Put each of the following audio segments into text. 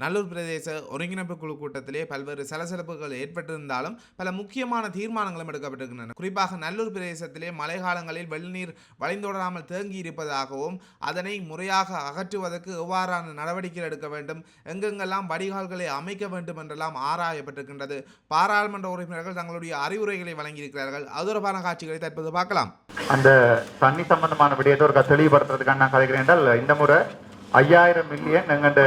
நல்லூர் பிரதேச ஒருங்கிணைப்பு குழு கூட்டத்திலே பல்வேறு சலசலப்புகள் ஏற்பட்டிருந்தாலும் பல முக்கியமான தீர்மானங்களும் எடுக்கப்பட்டிருக்கின்றன. குறிப்பாக நல்லூர் பிரதேசத்திலே மழை காலங்களில் வெள்ளநீர் வழிந்தோடாமல் தேங்கி இருப்பதாகவும் அதனை முறையாக அகற்றுவதற்கு எவ்வாறான நடவடிக்கை எடுக்க வேண்டும் எங்கெங்கெல்லாம் வடிகால்களை அமைக்க வேண்டும் என்றெல்லாம் ஆராயப்பட்டிருக்கின்றது. பாராளுமன்ற உறுப்பினர்கள் தங்களுடைய அறிவுரைகளை வழங்கியிருக்கிறார்கள். அதுரபான காட்சிகளை தற்போது பார்க்கலாம். அந்த தண்ணி சம்பந்தமான விடயத்தை ஒரு தெளிவுபடுத்துறதுக்காக நான் கதைக்கிறேன் என்றால் இந்த முறை ஐயாயிரம் மில்லியன் எங்கண்ட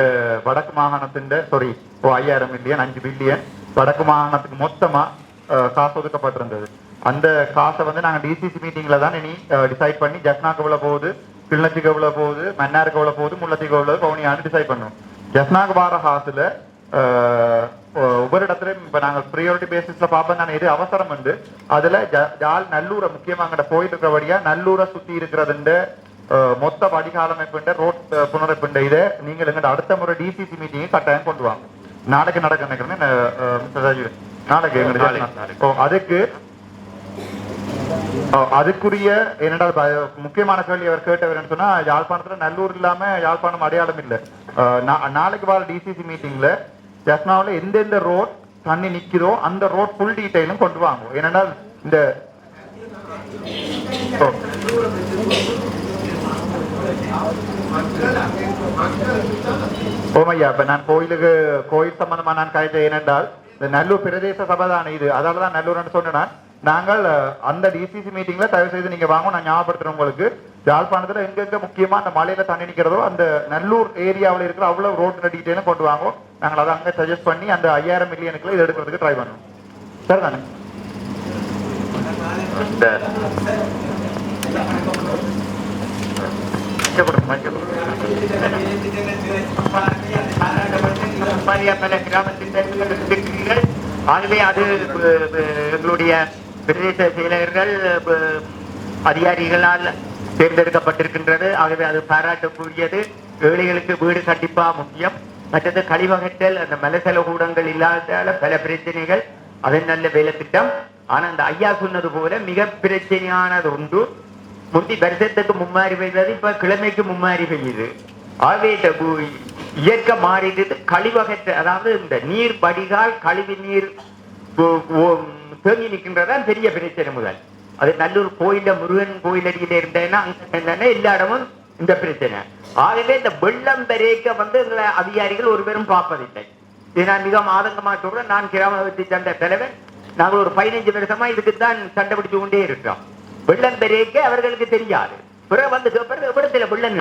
வடக்கு மாகாணத்தின் சாரி ஓ ஐயாயிரம் மில்லியன் அஞ்சு பில்லியன் வடக்கு மாகாணத்துக்கு மொத்தமாக காசு ஒதுக்கப்பட்டிருந்தது. அந்த காசை வந்து நாங்கள் டிசிசி மீட்டிங்கில் தான் இனி டிசைட் பண்ணி ஜஸ்னாக்கு எவ்வளவு போகுது கிள்ளத்துக்கு எவ்வளோ போகுது மன்னாருக்கு எவ்வளோ போகுது முள்ளத்துக்கு எவ்வளோ பவுனியான்னு டிசைட் பண்ணுவோம் ஜஸ்னாக்கு வார காசில் ஒவ்வொரு இடத்துலையும் இப்போ நாங்கள் ப்ரியாரிட்டி பேசிஸில் பார்ப்போம் நான் எது அவசரம் உண்டு அதில் ஜ- ஜால் நல்லூரை முக்கியமாக அங்கிட்ட போயிட்டு இருக்கிறபடியா நல்லூரை சுற்றி இருக்கிறதுண்டு மொத்த வடிகாலமைப்புண்ட ரோட் புனரமைப்புண்ட இதை நீங்கள் எங்கிட்ட அடுத்த முறை டிசிசி மீட்டிங் கட்டாயம் கொண்டு வாங்க. நாளைக்கு நடக்க நினைக்கிறேன் அஹ், மிஸ்டர் ராஜு நாளைக்கு எங்கிட்ட ஓ, அதுக்கு அதுக்குரிய என்னடா முக்கியமான கேள்வி அவர் கேட்டவர் சொன்னா யாழ்ப்பாணத்துல நல்லூர் இல்லாம யாழ்ப்பாணம் அடையாளம் இல்ல. நாளைக்கு வர டிசிசி மீட்டிங்ல ஜஸ்னாவில் எந்தெந்த ரோட் தண்ணி நிக்குதோ அந்த ரோட் ஃபுல் டீடைலும் கொண்டு வாங்க. ஏனென்றால் இந்த ஓமையா இப்ப நான் கோயிலுக்கு கோயில் சம்பந்தமா நான் கழிச்ச ஏனென்றால் இந்த நல்லூர் பிரதேச சபை தானே இது. அதால தான் நல்லூர்னு சொன்னேன் நாங்கள் அந்த டிசிசி மீட்டிங்ல தயவு செய்து நீங்க வாங்க நான் ஞாபகப்படுத்துறேன் உங்களுக்கு. யாழ்ப்பாணத்துல எங்கெங்க முக்கியமா அந்த மலையில தண்ணி நிக்கிறதோ அந்த நல்லூர் ஏரியாவில் இருக்கிற அவ்வளவு ரோட் டீட்டெயிலும் கொண்டு வாங்க. நாங்கள் அதை அங்க சஜஸ்ட் பண்ணி அந்த ஐயாயிரம் மில்லியனுக்குள்ள இது எடுக்கிறதுக்கு ட்ரை பண்ணுவோம். சார் தானே மஞ்சள் மஞ்சள். பல கிராமத்தில் ஆகவே அது எங்களுடைய பிரதேச செயலர்கள் அதிகாரிகளால் தேர்ந்தெடுக்கப்பட்டிருக்கின்றது. ஆகவே அது பாராட்டக்கூடியது. ஏழைகளுக்கு வீடு கண்டிப்பா முக்கியம். மற்றது கழிவகற்றல் அந்த மலசல கூடங்கள் இல்லாததால பல பிரச்சனைகள். அது நல்ல வேலை திட்டம். ஆனா அந்த ஐயா சொன்னது போல மிக பிரச்சனையானது உண்டு முந்தி வருஷத்துக்கு மும்மாறி பெய்தது இப்ப கிழமைக்கு மும்மாறி பெய்யுது ஆவேத இந்த இயற்க இயற்கை மாறிட்டு கழிவகற்ற அதாவது இந்த நீர் படிகால் கழிவு நீர் ஓ- தேங்கி நிற்கின்றதான் பெரிய பிரச்சனை முதல். அது நல்லூர் கோயில முருகன் கோயில் அடியில் இருந்தேன்னா அங்கே எல்லா இடமும் இந்த பிரச்சனை. ஆகவே இந்த வெள்ளம் பெருக்க வந்து எங்களை அதிகாரிகள் ஒரு பேரும் பார்ப்பதில்லை. இது நான் மிகவும் ஆதங்கமாக சொல்றேன். நான் கிராமத்தை சண்டை தலைவர். நாங்கள் ஒரு பதினைஞ்சு வருஷமா இதுக்குத்தான் சண்டை பிடிச்சு கொண்டே இருக்கிறோம். வெள்ளன் பெருக்க அவர்களுக்கு தெரியாது. பிறகு வந்து பிறகு இடத்துல வெள்ளம்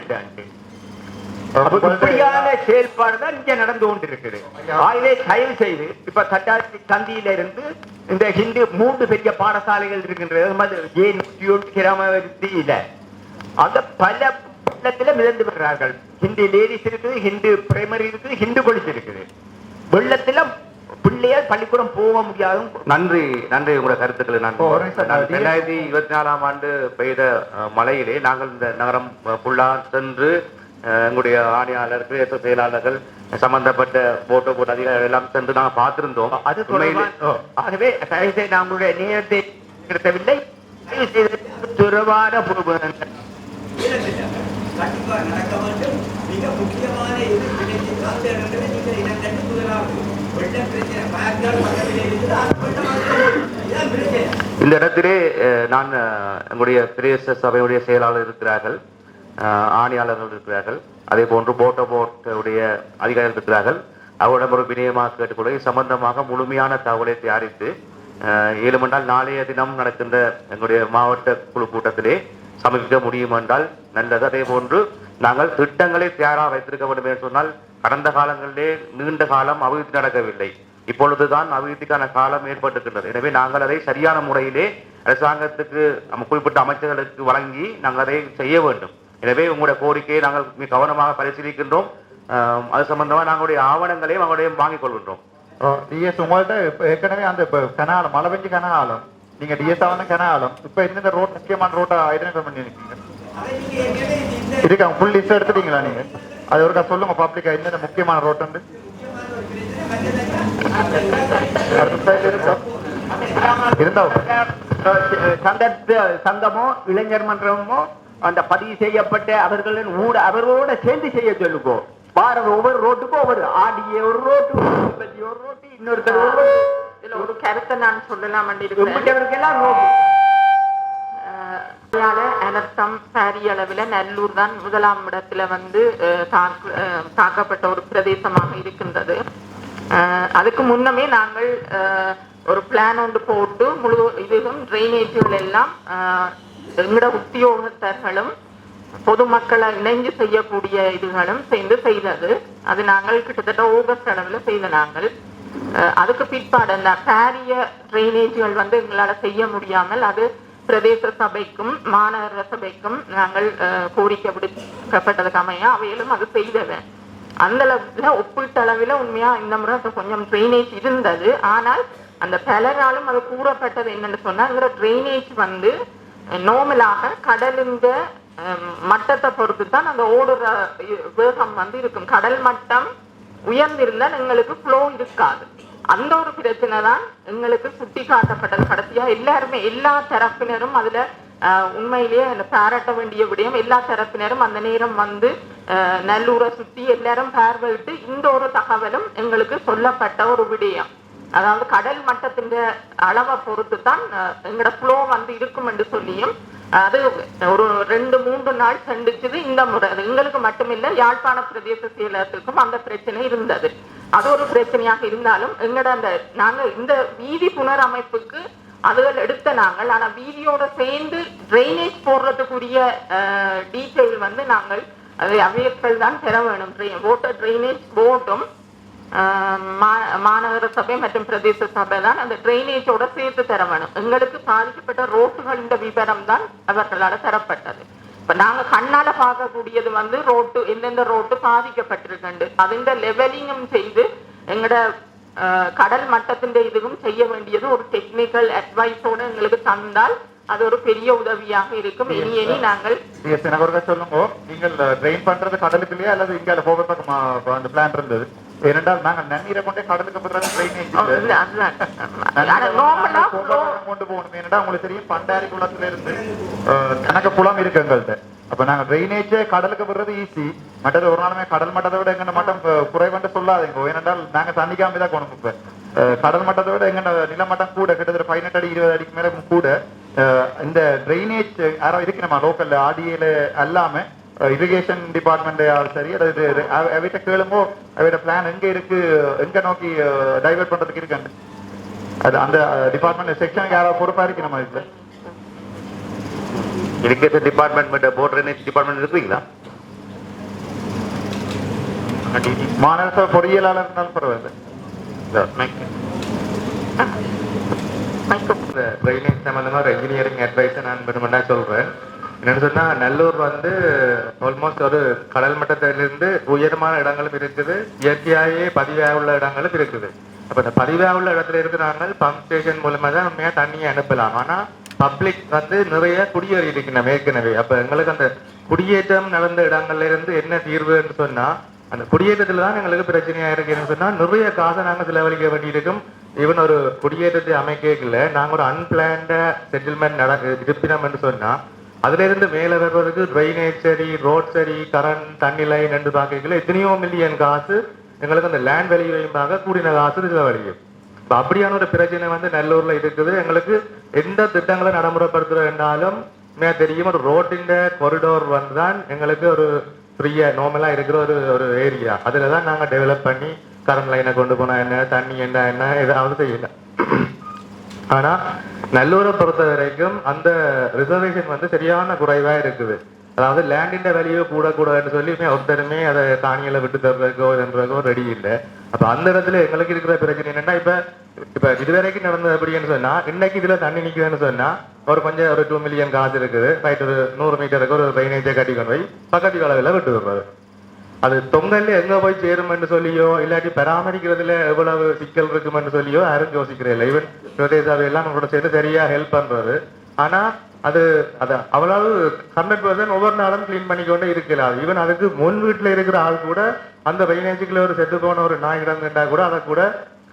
இப்படியான செயல்பாடு தான் இங்க நடந்து கொண்டிருக்குது ஆகவே தயவு செய்து இப்ப கட்டாட்சி சந்தியில இருந்து இந்த ஹிந்து மூன்று பெரிய பாடசாலைகள் இருக்கின்றது கிராமத்தில அத பல பள்ளத்துல மிதந்து விடுறார்கள் ஹிந்து லேடிஸ் இருக்குது ஹிந்து பிரைமரி இருக்குது ஹிந்து கொலிஸ் இருக்குது. வெள்ளத்துல பிள்ளையால் பள்ளிக்கூடம் போக முடியாது நன்றி நன்றி. உங்களோட கருத்துக்களை நான் ரெண்டாயிரத்தி இருபத்தி நாலாம் ஆண்டு பெய்த மழையிலே நாங்கள் இந்த நகரம் ஃபுல்லா சென்று எங்களுடைய ஆணையாளர் பிரதேச செயலாளர்கள் சம்பந்தப்பட்ட போட்டோ போட்ட அதிகாரிகள் எல்லாம் சென்று நாங்கள் பார்த்திருந்தோம். அது ஆகவே தயவு செய்து நம்முடைய நேரத்தை நிறுத்தவில்லை துறவான கண்டிப்பா நடக்க வேண்டும். மிக முக்கியமான இது கிடைத்து காத்து இடங்களை நீங்கள் இனங்கண்டு முதலாவது. இந்த இடத்திலே நான் எங்களுடைய பிரதேச சபையுடைய செயலாளர் இருக்கிறார்கள். ஆணையாளர்கள் இருக்கிறார்கள். அதே போன்று போட்டோ போட்டுடைய அதிகாரிகள் இருக்கிறார்கள். அவரிடம் ஒரு வினயமாக கேட்டுக்கொள்ள சம்பந்தமாக முழுமையான தகவலை தயாரித்து அஹ், ஏழுமென்றால் நாளைய தினம் நடக்கின்ற எங்களுடைய மாவட்ட குழு கூட்டத்திலே சமர்ப்பிக்க முடியும் என்றால் நல்லது. அதே போன்று நாங்கள் திட்டங்களை தயாராக வைத்திருக்க வேண்டும் என்று சொன்னால் கடந்த காலங்களிலே நீண்ட காலம் அபிவிருத்தி நடக்கவில்லை. இப்பொழுதுதான் அபிவிருத்திக்கான காலம் ஏற்பட்டிருக்கின்றது. எனவே நாங்கள் அதை சரியான முறையிலே அரசாங்கத்துக்கு நம்ம குறிப்பிட்ட அமைச்சர்களுக்கு வழங்கி நாங்கள் அதை செய்ய வேண்டும். எனவே உங்களுடைய கோரிக்கையை நாங்கள் மிக கவனமாக பரிசீலிக்கின்றோம். அது சம்பந்தமாக நாங்களுடைய ஆவணங்களையும் அவங்களையும் வாங்கிக் கொள்கின்றோம். டிஎஸ் உங்கள்ட்ட இப்ப ஏற்கனவே அந்த இப்ப கனாலம் மழை பெஞ்சு கனாலம் நீங்க டிஎஸ் ஆன கனாலம் இப்ப எந்தெந்த ரோட் முக்கியமான ரோட்டை ஐடென்டிஃபை பண்ணி இருக்கீங்க அதை நீங்க ஏற்கனவே இந்த இருக்கா ஃபுல் லிஸ்ட் எடுத்துட்டீங்களா நீங்க? அது ஒருக்கா சொல்லுங்க பப்ளிக்கா எந்தெந்த முக்கியமான ரோட் உண்டு? அடுத்த side இருக்கா இருந்தா சங்கமோ இளைஞர் மன்றமோ அந்த பதிவு செய்யப்பட்ட அவர்களின் ஊட அவர்களோட சேர்ந்து செய்ய சொல்லுங்கோ. வார ஒவ்வொரு ரோட்டுக்கும் ஒவ்வொரு ஆடிய ஒரு ரோட்டு ஒரு ரோட்டு இன்னொருத்தர் ஒரு ரோட்டு இதுல ஒரு கருத்தை நான் சொல்லலாம் கும்பிட்டவருக்கெல்லாம் ரோட்டு அனர்த்தம் பாரிய அளவில் நல்லூர் தான் முதலாம் இடத்துல வந்து தாக்கப்பட்ட ஒரு பிரதேசமாக இருக்கின்றது. அதுக்கு முன்னமே நாங்கள் அஹ், ஒரு பிளான் ஒன்று போட்டு முழு இதுவும் ட்ரைனேஜுகள் எல்லாம் அஹ், உத்தியோகத்தர்களும் பொதுமக்களை இணைஞ்சு செய்யக்கூடிய இதுகளும் சேர்ந்து செய்தது. அது நாங்கள் கிட்டத்தட்ட ஆகஸ்ட் அளவில் செய்த நாங்கள். அஹ், அதுக்கு பிற்பாடு அந்த பாரிய ட்ரைனேஜ்கள் வந்து எங்களால் செய்ய முடியாமல் அது பிரதேச சபைக்கும் மாநகர சபைக்கும் நாங்கள் கோரிக்கை விடுக்கப்பட்டதுக்கு அமைய அவையிலும் அது செய்தது. அந்த அளவுல ஒப்பீட்டு அளவில் உண்மையா இந்த முறை அது கொஞ்சம் ட்ரைனேஜ் இருந்தது. ஆனால் அந்த பலராலும் அது கூறப்பட்டது என்னன்னு சொன்னா இந்த ட்ரைனேஜ் வந்து நோமலாக கடலுங்க மட்டத்தை பொறுத்து தான் அந்த ஓடுற வேகம் வந்து இருக்கும். கடல் மட்டம் உயர்ந்திருந்தால் எங்களுக்கு ஃப்ளோ இருக்காது. அந்த ஒரு பிரச்சனை தான் எங்களுக்கு சுட்டி காட்டப்பட்டது கடைசியா எல்லாருமே எல்லா தரப்பினரும் அதுல உண்மையிலேயே அந்த பாராட்ட வேண்டிய விடயம் எல்லா தரப்பினரும் அந்த நேரம் வந்து நல்லூரை சுத்தி எல்லாரும் பார்வையிட்டு இந்த ஒரு தகவலும் எங்களுக்கு சொல்லப்பட்ட ஒரு விடயம். அதாவது கடல் மட்டத்தின் அளவை பொறுத்து தான் எங்களோட ஃப்ளோ வந்து இருக்கும் என்று சொல்லியும் அது ஒரு ரெண்டு மூன்று நாள் சந்திச்சது இந்த முறை. அது எங்களுக்கு மட்டுமில்லை யாழ்ப்பாண பிரதேச செயலகத்துக்கும் அந்த பிரச்சனை இருந்தது. அது ஒரு பிரச்சனையாக இருந்தாலும் எங்களோட அந்த நாங்கள் இந்த வீதி புனரமைப்புக்கு அதுகள் எடுத்த நாங்கள் ஆனால் வீதியோட சேர்ந்து ட்ரைனேஜ் போடுறதுக்குரிய டீட்டெயில் வந்து நாங்கள் அதை அவையர்கள் தான் பெற வேணும். ஓட்டர் ட்ரைனேஜ் போர்டும் மா- மாநகர சபை மற்றும் பிரதேச சபை தான் அந்த ட்ரைனேஜோட சேர்த்து தர வேணும். எங்களுக்கு பாதிக்கப்பட்ட ரோட்டுகளின் விவரம் தான் அவர்களால் தரப்பட்டது. இப்ப நாங்க கண்ணால பார்க்கக்கூடியது வந்து ரோட்டு எந்தெந்த ரோட்டு பாதிக்கப்பட்டிருக்கண்டு அதிന്റെ லெவலிங்கும் செய்து எங்கட ஆஹ், கடல் மட்டத்தின் இதுவும் செய்ய வேண்டியது ஒரு டெக்னிக்கல் அட்வைஸோட எங்களுக்கு தந்தால் அது ஒரு பெரிய உதவியாக இருக்கும். இனி இனி நாங்கள் சொல்லுங்க. நீங்கள் ட்ரெயின் பண்றது கடலுக்குள்ளேயே? அல்லது இங்க போக அந்த பிளான் இருந்தது. ஏனென்றால் நாங்கள் நன்னீரை கொண்டே கடலுக்கு flow கொண்டு போகணும். ஏன்னா உங்களுக்கு தெரியும் பண்டாரி குளத்துல இருந்து கணக்கு குளம் இருக்கு எங்கள்கிட்ட. அப்ப நாங்க ட்ரைனேஜ் கடலுக்கு விடுறது ஈஸி மற்றது ஒரு நாளுமே கடல் மட்டத்தை விட எங்க மட்டம் குறைவென்று சொல்லாதீங்க. ஏனென்றால் நாங்க காம்பி தான் கொண்டு இப்ப. கடல் மட்டத்தை விட எங்க நிலமட்டம் கூட கிட்டத்தட்ட பதினெட்டு அடி இருபது அடிக்கு மேல கூட இந்த ட்ரைனேஜ் யாரோ இருக்கு நம்ம லோக்கல்ல ஆடியில அல்லாம இரிகேஷன் டிபார்ட்மெண்ட் சரி அதாவது அவைட்ட கேளுமோ அவையோட பிளான் எங்க இருக்கு எங்க நோக்கி டைவர்ட் பண்றதுக்கு இருக்காங்க அது அந்த டிபார்ட்மெண்ட் செக்ஷனுக்கு யாராவது பொறுப்பா இருக்கு நம்ம இதுல irrigation department board drainage department இருக்கிறீங்களா மாநகர பொறியியலாளர் இருந்தாலும் பரவாயில்ல. ட்ரைனேஜ் சம்பந்தமா ஒரு இன்ஜினியரிங் அட்வைஸை நான் சொல்றேன். என்னன்னு சொன்னா நல்லூர் வந்து ஆல்மோஸ்ட் ஒரு கடல் மட்டத்திலிருந்து உயரமான இடங்களும் இருக்குது. இயற்கையாகவே பதிவாக உள்ள இடங்களும் இருக்குது. அப்ப இந்த பதிவாக உள்ள இடத்துல இருந்து நாங்கள் பம்ப் ஸ்டேஷன் மூலமா தான் உண்மையா தண்ணியை அனுப்பலாம். ஆனா பப்ளிக் வந்து நிறைய குடியேறி இருக்கணும் ஏற்கனவே. அப்ப எங்களுக்கு அந்த குடியேற்றம் நடந்த இடங்கள்ல இருந்து என்ன தீர்வுன்னு சொன்னா அந்த குடியேற்றத்துல தான் எங்களுக்கு பிரச்சனையா இருக்குன்னு சொன்னா நிறைய காசை நாங்கள் செலவழிக்க வேண்டியிருக்கும். ஈவன் ஒரு குடியேற்றத்தை அமைக்கல நாங்க ஒரு அன்பிளான்ட செட்டில்மெண்ட் நட இருப்பினோம் என்று சொன்னா அதிலிருந்து மேல வருவதற்கு ட்ரைனேஜ் சரி ரோட் சரி கரண்ட் தண்ணி லைன் என்று பார்க்கல எத்தனையோ மில்லியன் காசு எங்களுக்கு அந்த லேண்ட் வேல்யூவையும் கூடின காசு இதில் வழியும். இப்போ அப்படியான ஒரு பிரச்சனை வந்து நல்லூரில் இருக்குது. எங்களுக்கு எந்த திட்டங்களை நடைமுறைப்படுத்துறதுனாலும் மே தெரியும் ஒரு ரோட்டின் கொரிடோர் வந்து தான் எங்களுக்கு ஒரு ஃப்ரீயா நார்மலாக இருக்கிற ஒரு ஒரு ஏரியா அதில் தான் நாங்கள் டெவலப் பண்ணி கரண்ட் லைனை கொண்டு போனால் என்ன தண்ணி என்ன என்ன ஏதாவது செய்யல ஆனா நல்லூரை பொறுத்த வரைக்கும் அந்த ரிசர்வேஷன் வந்து சரியான குறைவா இருக்குது. அதாவது லேண்டின் வேல்யூ கூட கூடாதுன்னு சொல்லி ஒருத்தருமே அதை தானியில விட்டு தர்றதுக்கோ என்றதுக்கோ ரெடி இல்லை. அப்ப அந்த இடத்துல எங்களுக்கு இருக்கிற பிரச்சனை என்னன்னா இப்ப இப்ப இதுவரைக்கும் நடந்தது எப்படின்னு சொன்னா இன்னைக்கு இதுல தண்ணி நிக்குதுன்னு சொன்னா ஒரு கொஞ்சம் ஒரு டூ மில்லியன் காசு இருக்குது. ரைட் ஒரு நூறு மீட்டருக்கு ஒரு ட்ரைனேஜை கட்டி கொண்டு போய் பக்கத்து அளவில் விட்டு விடுறது. அது தொங்கல்ல எங்க போய் சேருமென்று சொல்லியோ இல்லாட்டி பராமரிக்கிறதுல எவ்வளவு சிக்கல் இருக்குமென்னு சொல்லியோ யாரும் யோசிக்கிறேன் இல்லை. ஈவன் பிரதேசாவை எல்லாம் நம்மளோட சேர்ந்து சரியா ஹெல்ப் பண்றது. ஆனா அது அது அவ்வளவு ஹண்ட்ரட் பர்சன்ட் ஒவ்வொரு நாளும் கிளீன் பண்ணிக்கொண்டே இருக்கலாம். ஈவன் அதுக்கு முன் வீட்டுல இருக்கிற ஆள் கூட அந்த ட்ரைனேஜுக்குள்ள ஒரு செத்து போன ஒரு நாய் கிடந்துட்டா கூட அதை கூட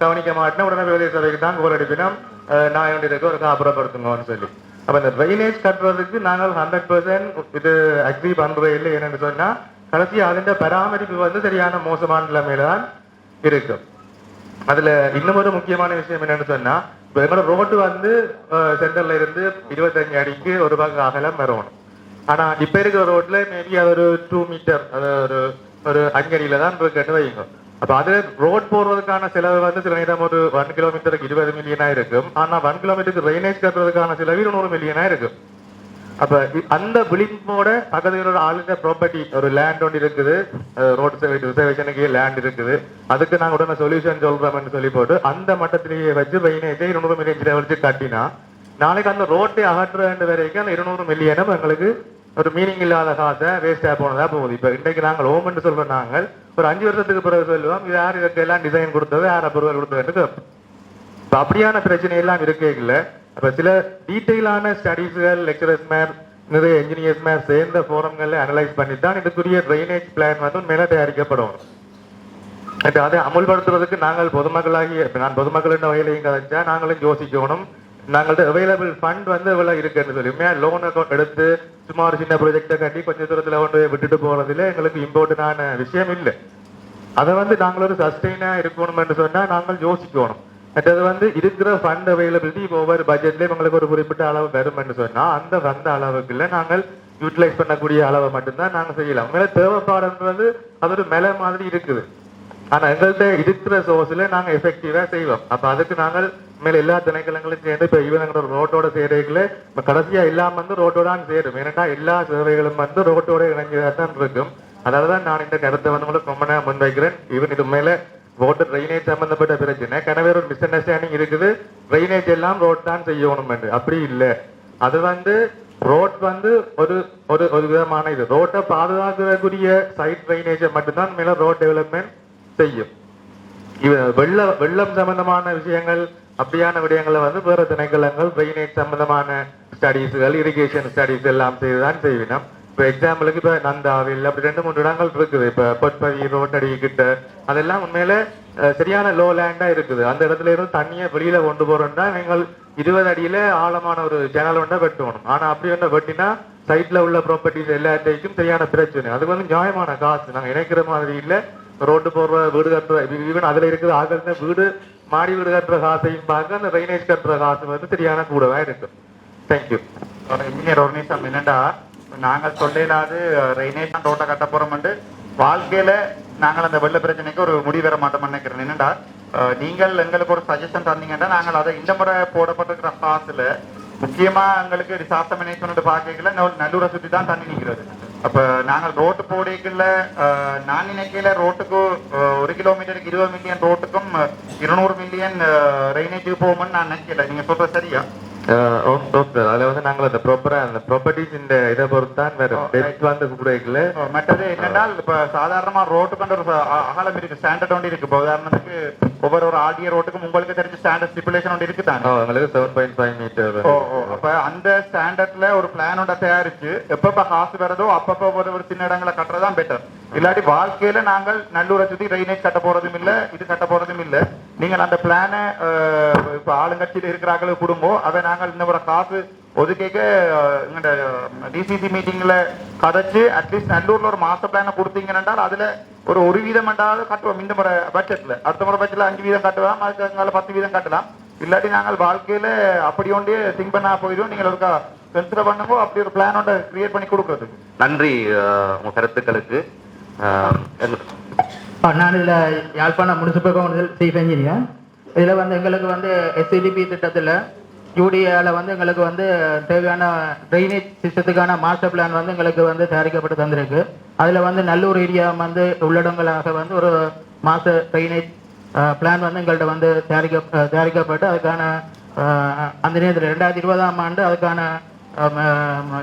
கவனிக்க மாட்டேன் உடனே பிரதேச சபைக்கு தான் கோல் அடிப்பினா நாய் ஒன்று இருக்க ஒரு காப்புறப்படுத்துங்கன்னு சொல்லி. அப்ப இந்த ட்ரைனேஜ் கட்டுறதுக்கு நாங்கள் ஹண்ட்ரட் பர்சன்ட் இது அக்ரி பண்றது இல்லை என்னென்னு சொன்னா கடைசி அதன் பராமரிப்பு வந்து சரியான மோசமான நிலைமையில தான் இருக்கும். அதுல இன்னும் ஒரு முக்கியமான விஷயம் என்னன்னு சொன்னா இப்ப எங்களோட ரோட்டு வந்து சென்டர்ல இருந்து இருபத்தஞ்சு அடிக்கு ஒரு பக்கம் அகலம் வரணும் ஆனா இப்ப இருக்கிற ரோட்ல மேபி அது ஒரு டூ மீட்டர் அது ஒரு ஒரு அஞ்சு தான் இருக்குன்னு வைங்க. அப்ப அது ரோட் போடுறதுக்கான செலவு வந்து சில நேரம் ஒரு ஒன் கிலோமீட்டருக்கு இருபது மில்லியனா இருக்கும். ஆனா ஒன் கிலோமீட்டருக்கு ட்ரைனேஜ் கட்டுறதுக்கான செலவு இருநூறு மில்லியனா இருக்கும். அப்ப அந்த விளிம்போட பக்கத்துல ஒரு ஆளுங்க ப்ராப்பர்ட்டி ஒரு லேண்ட் ஒன்று இருக்குது. ரோடு ரிசர்வேஷனுக்கு லேண்ட் இருக்குது. அதுக்கு நாங்க உடனே சொல்யூஷன் சொல்றோம்னு சொல்லி போட்டு அந்த மட்டத்திலேயே வச்சு பையனை இருநூறு மில்லியன் செலவழிச்சு கட்டினா நாளைக்கு அந்த ரோட்டை அகற்ற வேண்டிய வரைக்கும் அந்த இருநூறு மில்லியனும் எங்களுக்கு ஒரு மீனிங் இல்லாத காசை வேஸ்டாக போனதா போகுது. இப்போ இன்றைக்கு நாங்கள் ஓமென்று சொல்ற நாங்கள் ஒரு அஞ்சு வருஷத்துக்கு பிறகு சொல்லுவோம் இது யார் இதற்கெல்லாம் டிசைன் கொடுத்தது யார் அப்ரூவல் கொடுத்ததுன்னு கேட்போம். இப்போ அப்படியான பிரச்சனை எல்லாம் இருக்கே இல்லை. அப்போ சில டீட்டெயிலான ஸ்டடீஸ்கள் லெக்சரர்ஸ் மேர் நிறைய என்ஜினியர்ஸ் மேர் சேர்ந்த ஃபோரம்களில் அனலைஸ் பண்ணி தான் இதுக்குரிய ட்ரைனேஜ் பிளான் வந்து மேலே தயாரிக்கப்படும். அதை அமுல்படுத்துறதுக்கு நாங்கள் பொதுமக்களாகி நான் பொதுமக்களின் வகையிலையும் கதைச்சா நாங்களும் யோசிக்கணும். நாங்கள்ட்ட அவைலபிள் ஃபண்ட் வந்து இவ்வளோ இருக்குன்னு சொல்லி உண்மையா லோன் எடுத்து சும்மா ஒரு சின்ன ப்ரொஜெக்டை கட்டி கொஞ்சம் தூரத்தில் கொண்டு விட்டுட்டு போகிறதுல எங்களுக்கு இம்பார்ட்டண்டான விஷயம் இல்லை. அதை வந்து நாங்கள் ஒரு சஸ்டெயினா இருக்கணும்னு சொன்னால் நாங்கள் யோசிக்கணும். மற்றது வந்து இருக்கிற ஃபண்ட் அவைலபிலிட்டி இப்போ ஒவ்வொரு பட்ஜெட்லேயும் உங்களுக்கு ஒரு குறிப்பிட்ட அளவு வரும்னு சொன்னால் அந்த வந்த அளவுக்குள்ள நாங்கள் யூட்டிலைஸ் பண்ணக்கூடிய அளவை மட்டும்தான் நாங்கள் செய்யலாம். உங்களை தேவைப்பாடுன்றது அது ஒரு மேல மாதிரி இருக்குது. ஆனா எங்கள்கிட்ட இருக்கிற சோர்ஸ்ல நாங்கள் எஃபெக்டிவாக செய்வோம். அப்போ அதுக்கு நாங்கள் மேலே எல்லா திணைக்களங்களும் சேர்ந்து இப்போ ஈவன் ரோட்டோட சேவைகளை இப்போ கடைசியா இல்லாமல் வந்து ரோட்டோட சேரும். ஏன்னா எல்லா சேவைகளும் வந்து ரோட்டோட இணைஞ்சதாக தான் இருக்கும். அதனாலதான் நான் இந்த கருத்தை வந்து உங்களுக்கு ரொம்ப நேரம் முன்வைக்கிறேன். ஈவன் இது மேலே ரோட்டு ட்ரைனேஜ் சம்பந்தப்பட்ட பிரச்சனை. கனவே ஒரு மிஸ் அண்டர்ஸ்டாண்டிங் இருக்குது. ட்ரைனேஜ் எல்லாம் ரோட் தான் செய்யணும் என்று அப்படி இல்லை. அது வந்து ரோட் வந்து ஒரு ஒரு ஒரு விதமான இது. ரோட்டை பாதுகாக்கக்கூடிய சைட் ட்ரைனேஜை மட்டும்தான் மேலே ரோட் டெவலப்மெண்ட் செய்யும். இவ வெள்ள வெள்ளம் சம்பந்தமான விஷயங்கள் அப்படியான விடயங்களை வந்து வேறு திணைக்களங்கள் ட்ரைனேஜ் சம்பந்தமான ஸ்டடீஸுகள் இரிகேஷன் ஸ்டடீஸ் எல்லாம் செய்து தான் செய்வினோம் இப்போ எக்ஸாம்பிளுக்கு இப்போ நந்தாவில் அப்படி ரெண்டு மூணு இடங்கள் இருக்குது. இப்போ பொற்பதி ரோட்டடி கிட்ட அதெல்லாம் உண்மையில சரியான லோ லேண்டாக இருக்குது. அந்த இடத்துல இருந்து தண்ணியை வெளியில் கொண்டு போகிறோம்னா நீங்கள் இருபது அடியில் ஆழமான ஒரு சேனல் ஒன்றை வெட்டணும். ஆனால் அப்படி ஒன்றை வெட்டினா சைட்டில் உள்ள ப்ராப்பர்ட்டிஸ் எல்லாத்தையும் சரியான பிரச்சனை. அது வந்து நியாயமான காசு. நாங்கள் இணைக்கிற மாதிரி இல்லை. ரோட்டு போடுற வீடு கட்டுற ஈவன் அதில் இருக்கிற ஆகிறது வீடு மாடி வீடு கட்டுற காசையும் பார்க்க அந்த ட்ரைனேஜ் கட்டுற காசு வந்து சரியான கூடவாக இருக்கும் தேங்க்யூ இன்ஜினியர் ஒரு நிமிஷம் என்னண்டா நாங்கள் சொல்லலாது ரெய்னேஜ் ரோட்டை கட்ட போறோம்ட்டு வாழ்க்கையில நாங்கள் அந்த வெள்ள பிரச்சனைக்கு ஒரு முடிவு பெற மாட்டோம் நினைக்கிறேன். என்னடா? நீங்கள் எங்களுக்கு ஒரு சஜஷன் தந்தீங்கன்னா நாங்கள் அதை இந்த முறை போடப்பட்டிருக்கிற காசில் முக்கியமாக எங்களுக்கு டிசாஸ்டர் மேனேஜ்மெண்ட் பார்க்கல நல்லூரை சுற்றி தான் தண்ணி நிற்கிறது. அப்போ நாங்கள் ரோட்டு போடிக்கல நான் நினைக்கல ரோட்டுக்கு ஒரு கிலோமீட்டருக்கு இருபது மில்லியன் ரோட்டுக்கும் இருநூறு மில்லியன் ரெயினேஜுக்கு போகும்னு நான் நினைக்கல. நீங்கள் சொல்கிறது சரியா? ஓகே. அதுல வந்து நாங்கள் அந்த ப்ராப்பரா அந்த ப்ராப்பர்ட்டிஸ் இந்த இதை பொறுத்து தான் டெப்த் வந்து மற்றது என்னென்றால் இப்ப சாதாரணமா ரோட்டுக்கு ஒரு அகலம் இருக்கு ஸ்டாண்டர்ட் ஒன்று இருக்கு. இப்போ உதாரணத்துக்கு ஒவ்வொரு ஒரு ஆடிய ரோட்டுக்கும் உங்களுக்கு தெரிஞ்ச ஸ்டாண்டர்ட் ஸ்டிபுலேஷன் ஒன்று இருக்கு எங்களுக்கு செவன் பாயிண்ட் ஃபைவ் மீட்டர் ஓ அப்ப அந்த ஸ்டாண்டர்ட்ல ஒரு பிளான் ஒன்றை தயாரிச்சு எப்பப்ப காசு வருதோ அப்பப்ப ஒரு ஒரு சின்ன இடங்களை கட்டுறதுதான் பெட்டர் இல்லாட்டி வாழ்க்கையில நாங்கள் நல்லூரை சுத்தி ட்ரைனேஜ் கட்ட போறதும் இல்ல இது கட்ட போறதும் இல்ல. நீங்கள் அந்த பிளானை இப்ப ஆளுங்கட்சியில் இருக்கிறாங்களே குடும்பம் அதை நாங்கள் இந்த காசு ஒதுக்கிக்க எங்கள்ட டிசிசி மீட்டிங்ல கதைச்சு அட்லீஸ்ட் நல்லூர்ல ஒரு மாஸ்டர் பிளானை கொடுத்தீங்கன்னா அதுல ஒரு ஒரு வீதம் என்றாவது கட்டுவோம். இந்த முறை பட்ஜெட்ல அடுத்த முறை பட்ஜெட்ல அஞ்சு வீதம் கட்டலாம் அதுக்கு பத்து வீதம் கட்டலாம். இல்லாட்டி நாங்கள் வாழ்க்கையில அப்படி ஒன்றே திங்க் பண்ணா போயிடும். நீங்கள் ஒரு கன்சிடர் பண்ணுங்க அப்படி ஒரு பிளான் ஒன்றை கிரியேட் பண்ணி கொடுக்கறதுக்கு. நன்றி உங்கள் உங்க கருத்துக்களுக்கு. நான் இதில் Yazhpanam municipal council chief engineer இதில் வந்து எங்களுக்கு வந்து எஸ்சிடிபி திட்டத்தில் யூடிஏவில் வந்து எங்களுக்கு வந்து தேவையான ட்ரைனேஜ் சிஸ்டத்துக்கான மாஸ்டர் பிளான் வந்து எங்களுக்கு வந்து தயாரிக்கப்பட்டு தந்திருக்கு. அதில் வந்து நல்லூர் ஏரியா வந்து உள்ளடங்களாக வந்து ஒரு மாஸ்டர் ட்ரைனேஜ் பிளான் வந்து எங்கள்கிட்ட வந்து தயாரிக்க தயாரிக்கப்பட்டு அதுக்கான அந்த நேரத்தில் ரெண்டாயிரத்தி இருபதாம் ஆண்டு அதுக்கான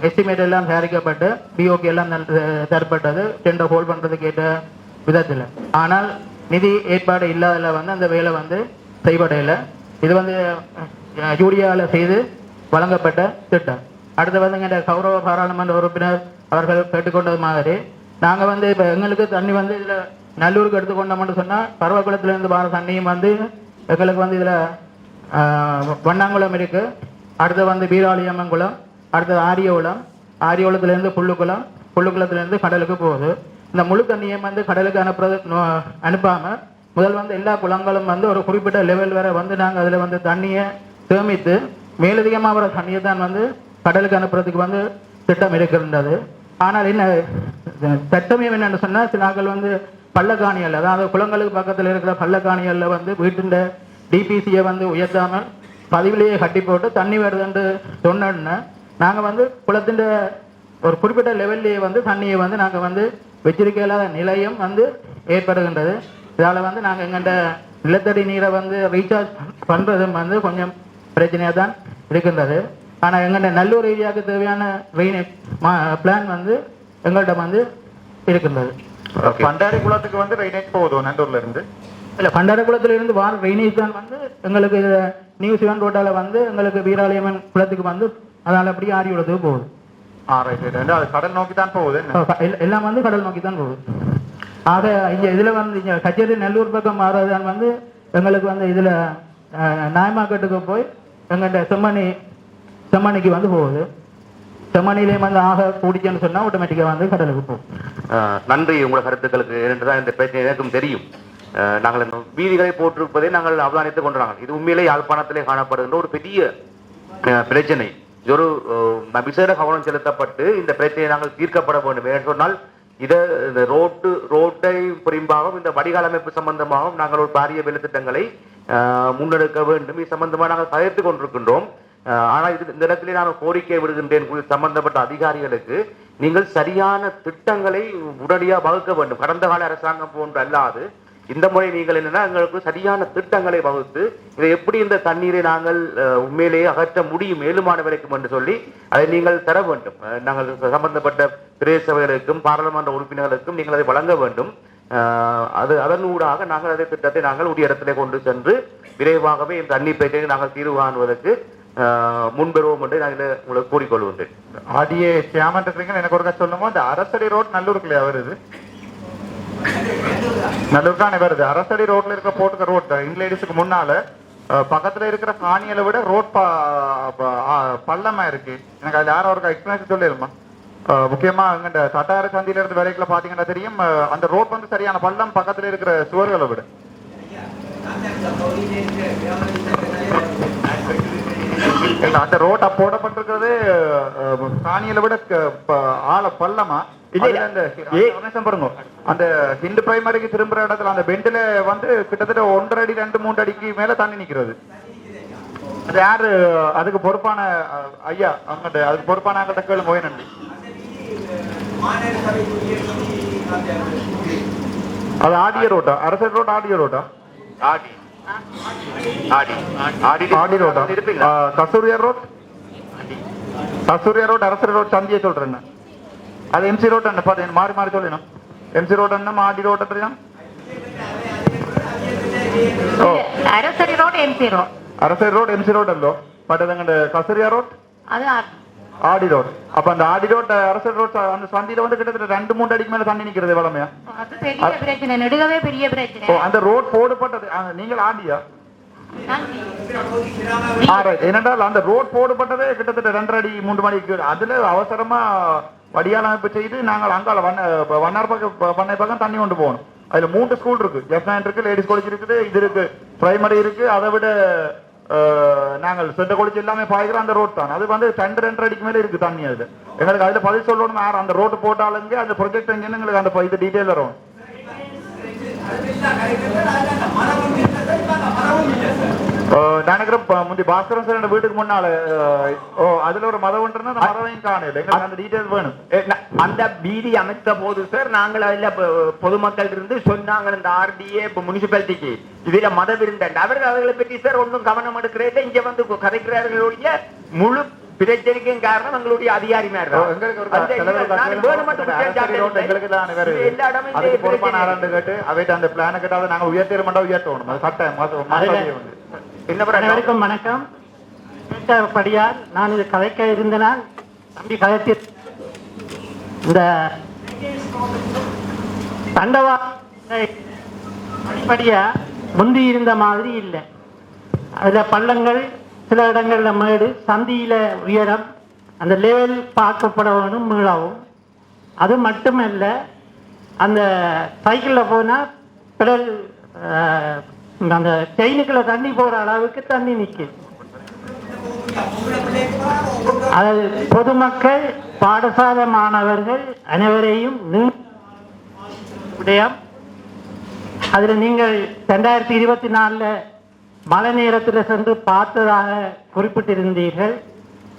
எஸ்டிமேட் எல்லாம் தயாரிக்கப்பட்டு பிஓகே எல்லாம் தரப்பட்டது. டெண்டர் ஹோல்ட் பண்ணுறதுக்கு ஏற்ற விதத்தில். ஆனால் நிதி ஏற்பாடு இல்லாததில் வந்து அந்த வேலை வந்து செய்யப்படையில இது வந்து யூடியாவில் செய்து வழங்கப்பட்ட திட்டம். அடுத்து வந்து எங்கள் கௌரவ பாராளுமன்ற உறுப்பினர் அவர்கள் கேட்டுக்கொண்டது மாதிரி நாங்கள் வந்து இப்போ எங்களுக்கு தண்ணி வந்து இதில் நல்லூருக்கு எடுத்துக்கொண்டோம்னு சொன்னால் பருவக்குளத்துலேருந்து வர தண்ணியும் வந்து எங்களுக்கு வந்து இதில் வண்ணாங்குளம் இருக்கு. அடுத்து வந்து வீராளியம்மன் குளம் அடுத்தது ஆரியகுளம் ஆரியகுளத்துலேருந்து புல்லுக்குளம் புல்லுக்குளத்துலேருந்து கடலுக்கு போகுது. இந்த முழு தண்ணியை வந்து கடலுக்கு அனுப்புறது அனுப்பாமல் முதல் வந்து எல்லா குளங்களும் வந்து ஒரு குறிப்பிட்ட லெவல் வரை வந்து நாங்கள் அதில் வந்து தண்ணியை சேமித்து மேலதிகமாக வர தண்ணியை தான் வந்து கடலுக்கு அனுப்புறதுக்கு வந்து திட்டம் இருக்கின்றது ஆனால் என்ன சட்டமே என்னென்னு சொன்னால் சில ஆட்கள் வந்து பள்ளக்காணிகள் அதாவது குளங்களுக்கு பக்கத்தில் இருக்கிற பள்ளக்காணிகளில் வந்து வீட்டுண்ட டிபிசியை வந்து உயர்த்தாமல் பதிவிலேயே கட்டி போட்டு தண்ணி வருதுன்னு சொன்னோன்னு நாங்கள் வந்து குளத்தின் ஒரு குறிப்பிட்ட லெவல்லையே வந்து தண்ணியை வந்து நாங்கள் வந்து வச்சிருக்க இல்லாத நிலையும் வந்து ஏற்படுகின்றது. இதால் வந்து நாங்கள் எங்கள்கிட்ட நிலத்தடி நீரை வந்து ரீசார்ஜ் பண்ணுறதும் வந்து கொஞ்சம் பிரச்சனையாக தான் இருக்கின்றது. ஆனால் எங்கள்கிட்ட நல்லூர் ஏரியாவுக்கு தேவையான ட்ரைனேஜ் பிளான் வந்து எங்கள்கிட்ட வந்து இருக்கின்றது. பண்டாரி குளத்துக்கு வந்து ரைனேஜ் போகுதோ நண்டூர்ல இருந்து? இல்லை பண்டாரக்குளத்துல இருந்து வார ட்ரைனேஜ் தான் வந்து எங்களுக்கு நியூ சிவன் ரோட்டால வந்து எங்களுக்கு வீராலயமன் குளத்துக்கு வந்து அதனால அப்படியே ஆரி உலகத்துக்கு போகுது. அது கடல் நோக்கி தான் போகுது எல்லாம் வந்து கடல் நோக்கி தான் போகுது. ஆக இங்க இதுல வந்து இங்க கச்சேரி நெல்லூர் பக்கம் மாறதான் வந்து எங்களுக்கு வந்து இதுல நாயமாக்கட்டுக்கு போய் எங்கள்கிட்ட செம்மணி செம்மணிக்கு வந்து போகுது. செம்மணிலையும் வந்து ஆக கூடிச்சுன்னு சொன்னா ஆட்டோமேட்டிக்கா வந்து கடலுக்கு போகும். நன்றி. உங்கள் கருத்துக்களுக்கு ஏனென்றால் இந்த பிரச்சனை எனக்கும் தெரியும். நாங்கள் இந்த வீதிகளை போட்டிருப்பதை நாங்கள் அவதானித்துக் கொண்டிருக்காங்க இது உண்மையிலே யாழ்ப்பாணத்திலே காணப்படுகின்ற ஒரு பெரிய பிரச்சனை. ஒரு விசேட கவனம் செலுத்தப்பட்டு இந்த பிரச்சனையை நாங்கள் தீர்க்கப்பட வேண்டும் என்று சொன்னால் இதை இந்த ரோட்டு ரோட்டை புரிம்பாகவும் இந்த வடிகால் அமைப்பு சம்பந்தமாகவும் நாங்கள் ஒரு பாரிய வேலை திட்டங்களை முன்னெடுக்க வேண்டும். இது சம்பந்தமாக நாங்கள் கதைத்து கொண்டிருக்கின்றோம். ஆனால் இது இந்த இடத்திலே நான் கோரிக்கை விடுகின்றேன். சம்பந்தப்பட்ட அதிகாரிகளுக்கு நீங்கள் சரியான திட்டங்களை உடனடியாக வகுக்க வேண்டும். கடந்த கால அரசாங்கம் போன்று அல்லாது இந்த முறை நீங்கள் என்னன்னா எங்களுக்கு சரியான திட்டங்களை வகுத்து இதை எப்படி இந்த தண்ணீரை நாங்கள் உண்மையிலேயே அகற்ற முடியும் மேலுமான வரைக்கும் என்று சொல்லி அதை நீங்கள் தர வேண்டும். நாங்கள் சம்பந்தப்பட்ட பிரதேசவர்களுக்கும் பாராளுமன்ற உறுப்பினர்களுக்கும் நீங்கள் அதை வழங்க வேண்டும். அது அதன் ஊடாக நாங்கள் அதே திட்டத்தை நாங்கள் உரிய இடத்திலே கொண்டு சென்று விரைவாகவே இந்த தண்ணீர் பிரச்சனைக்கு நாங்கள் தீர்வு காணுவதற்கு முன்பெறுவோம் என்று நான் உங்களுக்கு கூறிக்கொள்கின்றேன். ஆடியே சியாமன்றீங்க எனக்கு ஒருக்கா சொல்லுமோ இந்த அரசடி ரோட் நல்லூருக்குள்ளே வருது? நல்லூர் தானே வருது அரசடி ரோட்ல இருக்க போட்டுக்க ரோட் இங்கிலேடிஸுக்கு முன்னால பக்கத்துல இருக்கிற காணியலை விட ரோட் பள்ளமா இருக்கு. எனக்கு அதுல யாரும் அவருக்கு எக்ஸ்பிளேஷன் சொல்லிடுமா முக்கியமா அங்க தட்டார சந்தியில இருந்து வரைக்கும் பாத்தீங்கன்னா தெரியும் அந்த ரோட் வந்து சரியான பள்ளம் பக்கத்துல இருக்கிற சுவர்களை விட. அந்த ரோட் போடப்பட்டிருக்கிறது அஹ், காணியில விட ஆழ பள்ளமா? பாருங்க. அந்த ஹிந்து பிரைமரிக்கு திரும்புற இடத்துல அந்த பெண்ட்ல வந்து கிட்டத்தட்ட ஒன்றரை அடி ரெண்டு மூன்று அடிக்கு மேல தண்ணி நிக்கிறது. அது யாரு? அதுக்கு பொறுப்பான ஐயா அவங்க அதுக்கு பொறுப்பான ஆங்கிட்ட கேளுங்க ஓய் நன்றி. அது ஆடிய ரோட்டா? அரசர் ரோட் ஆடிய ரோட்டா? ஆடி ஆடி ஆடி ஆடி ரோட்டா இருப்பீங்களா அஹ், கஸ்தூரியா ரோட் கஸ்தூரியா ரோட் அரசர் ரோட் சந்தியை சொல்றேன் அது எம்சி ரோட் என்ன பாத்து மாறி மாறி சொல்லணும் எம்சி ரோட் என்ன ஆடி ரோட் தெரியும் ഓ அரசரி road MP road അരസൈ road M C road അല്ലോ മറ്റേ നിങ്ങളുടെ കസറിയ റോഡ് அது ஆடி ரோட் அப்ப அந்த ஆடி ரோட் அரசர் ரோட் அந்த சந்தியில வந்து கிட்டத்தட்ட ரெண்டு மூணு அடிக்கு மேல தண்ணி நிக்கிறது வளமையா பிரச்சனை. நெடுகவே பெரிய பிரச்சனை. அந்த ரோட் போடப்பட்டது. ஆ, நீங்கள் ஆண்டியா ஆ, right. ஏனென்றால் அந்த ரோட் போடப்பட்டதே கிட்டத்தட்ட ரெண்டரை அடி மூன்று மணிக்கு அதுல அவசரமா வடியால் அமைப்பு செய்து நாங்கள் அங்கால வண்ண வண்ணார் பக்கம் பண்ணை பக்கம் தண்ணி கொண்டு போகணும். அதுல மூன்று ஸ்கூல் இருக்கு. நைன் இருக்கு லேடிஸ் காலேஜ் இருக்குது இது இருக்கு. பிரைமரி இருக்கு. அதை விட நாங்கள் சென்ற காலேஜ் எல்லாமே பாய்க்கிற அந்த ரோட் தான். அது வந்து ரெண்டு ரெண்டரை அடிக்கு மேலே இருக்குது தண்ணி அது. எங்களுக்கு அதில் பதில் சொல்லணும் யார் அந்த ரோடு போட்டாலுங்க அந்த ப்ரொஜெக்ட் எங்கன்னு எங்களுக்கு அந்த இது டீட்டெயில் வரும். அஹ், நான் முந்தி பாஸ்கரன் சார் வீட்டுக்கு முன்னால ஓ அதுல ஒரு மதம் ஒன்று அந்த மதவையும் காணல அந்த டீட்டெயில் வேணும். அந்த வீதி அமைத்த போது சார் நாங்கள் அதுல பொதுமக்கள் இருந்து சொன்னாங்க இந்த ஆர்டிஏ இப்ப முனிசிபாலிட்டிக்கு இதுல மத விருந்தன் அவர்கள் அவர்களை பற்றி சார் ஒன்றும் கவனம் எடுக்கிறதே இங்க வந்து கதைக்கிறார்களுடைய முழு பிரச்சனைக்கும் காரணம் எங்களுடைய இது எல்லா இடமும் கேட்டு அவைட்டு அந்த பிளான கேட்டு அதை நாங்க உயர்த்திட மாட்டோம் உயர்த்தணும் சட்டம் அனைவருக்கும் வணக்கம். படியார் நான் இது கதைக்க இருந்தனால் தம்பி கதைத்து இந்த தண்டவா படிப்படியா முந்தி இருந்த மாதிரி இல்லை. அதில் பள்ளங்கள் சில இடங்களில் மேடு சந்தியில் உயரம் அந்த லெவல் பார்க்கப்படவனும் மீளவும் அது மட்டுமல்ல அந்த சைக்கிளில் போனால் பெடல் இந்த அந்த செயினுக்குள்ள தண்ணி போற அளவுக்கு தண்ணி நிற்குது அது பொதுமக்கள் பாடசாலை மாணவர்கள் அனைவரையும் நீ- விடயம் அதில் நீங்கள் ரெண்டாயிரத்தி இருபத்தி நாலில் மழை நேரத்தில் சென்று பார்த்ததாக குறிப்பிட்டிருந்தீர்கள்.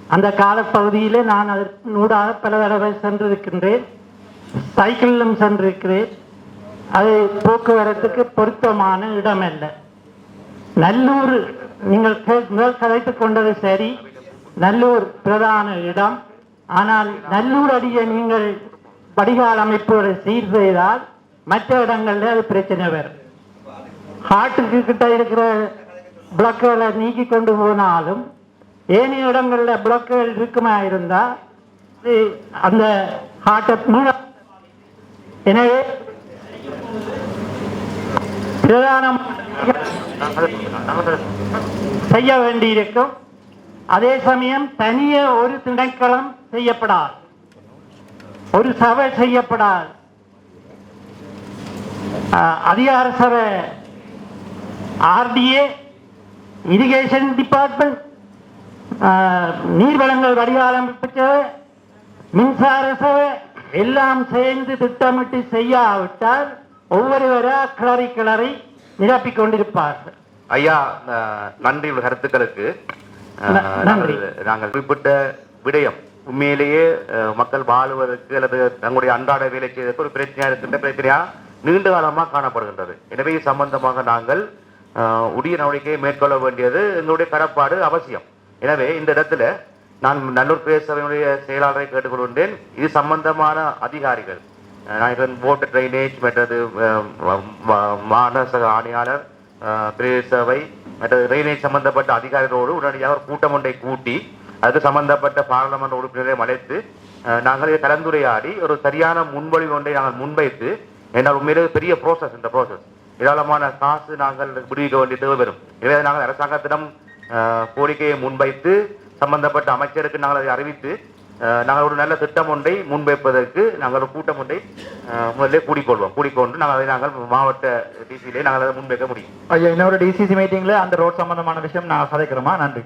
அந்த காலப்பகுதியிலே நான் அதற்கு நூடாக பல தடவை சென்றிருக்கின்றேன். சைக்கிளிலும் சென்றிருக்கிறேன். அது போக்குவரத்துக்கு பொருத்தமான இடம் அல்ல நல்லூர் நீங்கள் முதல் கதைத்துக் கொண்டது சரி. நல்லூர் பிரதான இடம். ஆனால் நல்லூர் அடியை நீங்கள் வடிகால் அமைப்போடு சீர் செய்தால் மற்ற இடங்கள்ல அது பிரச்சனை வரும். ஹார்ட்டுக்கு கிட்ட இருக்கிற பிளக்குகளை நீக்கி கொண்டு போனாலும் ஏனைய இடங்கள்ல பிளக்குகள் இருக்குமா இருந்தால் அந்த ஹார்ட்டை மூட எனவே பிரதானம் செய்ய வேண்டியிருக்கும். அதே சமயம் தனிய ஒரு திணைக்களம் செய்யப்படாது. ஒரு சபை செய்யப்படாது. ஆஹ், அதிகார சபை ஆர்டிஏ இரிகேஷன் டிபார்ட்மெண்ட் நீர்வளங்கள் வடிகாலமைப்பு சபை மின்சார சபை எல்லாம் சேர்ந்து திட்டமிட்டு செய்யாவிட்டால் ஒவ்வொருவரா கிளறி கிளறி நிரப்பிக் கொண்டிருப்பார்கள் ஐயா நன்றி கருத்துக்களுக்கு. நாங்கள் குறிப்பிட்ட விடயம் உண்மையிலேயே மக்கள் வாழுவதற்கு அல்லது தங்களுடைய அன்றாட வேலை செய்வதற்கு ஒரு பிரச்சனையா இருக்கின்ற பிரச்சனையா நீண்ட காலமாக காணப்படுகின்றது. எனவே சம்பந்தமாக நாங்கள் உரிய நடவடிக்கையை மேற்கொள்ள வேண்டியது எங்களுடைய கடப்பாடு அவசியம். எனவே இந்த இடத்துல நான் நல்லூர் பிரதேச சபையினுடைய செயலாளரை கேட்டுக்கொள்கின்றேன். இது சம்பந்தமான அதிகாரிகள். போட்டு ட்ரைனேஜ் மற்றது மாநகர ஆணையாளர் பிரேசவை மற்றது ட்ரைனேஜ் சம்பந்தப்பட்ட அதிகாரிகளோடு உடனடியாக ஒரு கூட்டம் ஒன்றை கூட்டி அது சம்பந்தப்பட்ட பாராளுமன்ற உறுப்பினரை அழைத்து நாங்கள் இதை கலந்துரையாடி ஒரு சரியான முன்மொழிவு ஒன்றை நாங்கள் முன்வைத்து என்னால் உண்மையிலே பெரிய ப்ரோசஸ் இந்த ப்ரோசஸ் ஏராளமான காசு நாங்கள் விடுவிக்க வேண்டிய தேவை வரும் எனவே நாங்கள் அரசாங்கத்திடம் கோரிக்கையை முன்வைத்து சம்பந்தப்பட்ட அமைச்சருக்கு நாங்கள் அதை அறிவித்து நாங்கள் ஒரு நல்ல திட்டம் ஒன்றை முன்வைப்பதற்கு நாங்கள் ஒரு கூட்டம் ஒன்றை முதல்ல கூடிக்கொள்வோம். கூடிக்கொண்டு நாங்கள் அதை நாங்கள் மாவட்ட டிசியிலே நாங்கள் அதை முன்வைக்க முடியும். ஐயா இன்னொரு டிசிசி மீட்டிங்ல அந்த ரோட் சம்பந்தமான விஷயம் நான் சதைக்கிறோமா நன்றி.